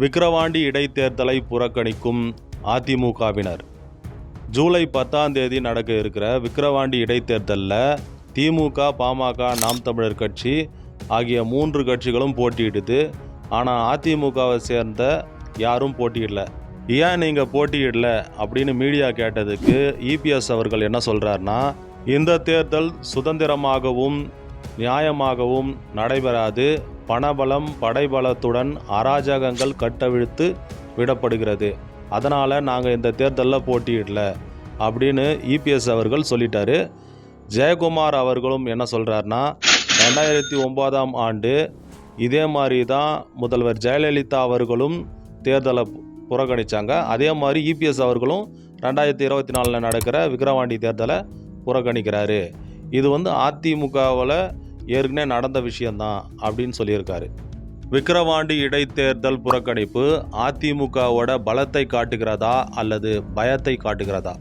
விக்கிரவாண்டி இடைத்தேர்தலை புறக்கணிக்கும் அதிமுகவினர். ஜூலை பத்தாம் தேதி நடக்க இருக்கிற விக்கிரவாண்டி இடைத்தேர்தலில் திமுக பாமக நாம் தமிழர் கட்சி ஆகிய மூன்று கட்சிகளும் போட்டியிடுது. ஆனால் அதிமுகவை சேர்ந்த யாரும் போட்டியிடல. ஏன் நீங்கள் போட்டியிடல அப்படின்னு மீடியா கேட்டதுக்கு இபிஎஸ் அவர்கள் என்ன சொல்கிறாருன்னா இந்த தேர்தல் சுதந்திரமாகவும் நியாயமாகவும் நடைபெறாது. பணபலம் படைபலத்துடன் அராஜகங்கள் கட்டவிழ்த்து விடப்படுகிறது. அதனால் நாங்கள் இந்த தேர்தலில் போட்டியிடல அப்படின்னு இபிஎஸ் அவர்கள் சொல்லிட்டாரு. ஜெயக்குமார் அவர்களும் என்ன சொல்கிறாருன்னா ரெண்டாயிரத்தி ஒம்பதாம் ஆண்டு இதே மாதிரி தான் முதல்வர் ஜெயலலிதா அவர்களும் தேர்தலை புறக்கணித்தாங்க அதே மாதிரி இபிஎஸ் அவர்களும் ரெண்டாயிரத்தி இருபத்தி நாலில் நடக்கிற விக்கிரவாண்டி தேர்தலை புறக்கணிக்கிறாரு. இது வந்து அதிமுகவில் ஏற்கனவே நடந்த விஷயந்தான் அப்படின்னு சொல்லியிருக்காரு. விக்கிரவாண்டி இடைத்தேர்தல் புறக்கணிப்பு அதிமுகவோட பலத்தை காட்டுகிறதா அல்லது பயத்தை காட்டுகிறதா?